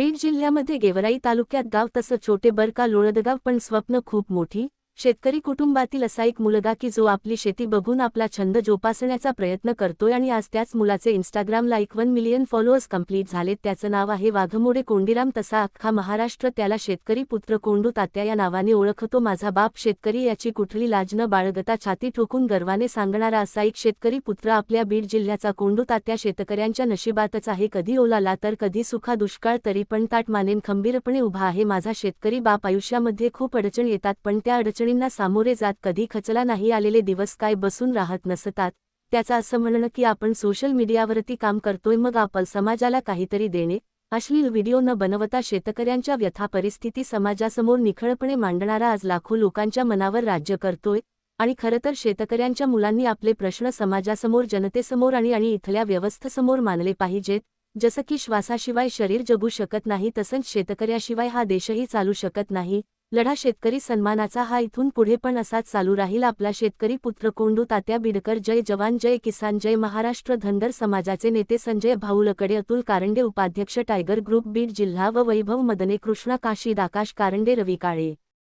बीड जिल्ह्यामध्ये गेवराई तालुक्यात गाव तसं छोटे बरका लोळदगाव पण स्वप्न खूप मोठी. शेतकरी कुटुंबातील असा एक मुलगा की जो आपली शेती बघून आपला छंद जोपासण्याचा प्रयत्न करतोय आणि आज त्याच मुलाचे इन्स्टाग्रामला एक वन मिलियन फॉलोअर्स कंप्लीट झालेत. त्याचं नाव आहे वाघमोडे कोंडीराम. तसा अख्खा महाराष्ट्र त्याला शेतकरी पुत्र कोंडू तात्या या नावाने ओळखतो. माझा बाप शेतकरी याची कुठली लाज न बाळगता छाती ठोकून गर्वाने सांगणारा असा एक शेतकरी पुत्र आपल्या बीड जिल्ह्याचा कोंडू तात्या शेतकऱ्यांच्या नशिबातच आहे. कधी ओलाला तर कधी सुखा दुष्काळ तरी पण ताट मानेन खंबीरपणे उभा आहे. माझा शेतकरी बाप आयुष्यामध्ये खूप अडचण येतात पण त्या अडचणींना सामोरे जात कधी खचला नाही आलेले दिवस काय बसून राहत नसतात त्याचं असं म्हणणं की आपण सोशल मीडियावरती काम करतोय मग आपण समाजाला काहीतरी देणे अश्लील व्हिडिओ न बनवता शेतकऱ्यांच्या व्यथा परिस्थिती समाजासमोर निखळपणे मांडणारा आज लाखो लोकांच्या मनावर राज्य करतोय आणि खरं तर शेतकऱ्यांच्या मुलांनी आपले प्रश्न समाजासमोर जनतेसमोर आणि आणि इथल्या व्यवस्थेसमोर मानले पाहिजेत जसं की श्वासाशिवाय शरीर जगू शकत नाही तसंच शेतकऱ्याशिवाय हा देशही चालू शकत नाही लढा शेतकरी सन्मानाचा हा इथून पुढे पण असाच चालू राहील. आपला शेतकरी पुत्र कोंडू तात्या बिडकर जय जवान जय किसान जय महाराष्ट्र धनगर समाजाचे नेते संजय भाऊलकडे अतुल कारंडे उपाध्यक्ष टायगर ग्रुप बीड जिल्हा व वैभव मदने कृष्णा काशीद आकाश कारंडे रवी काळे.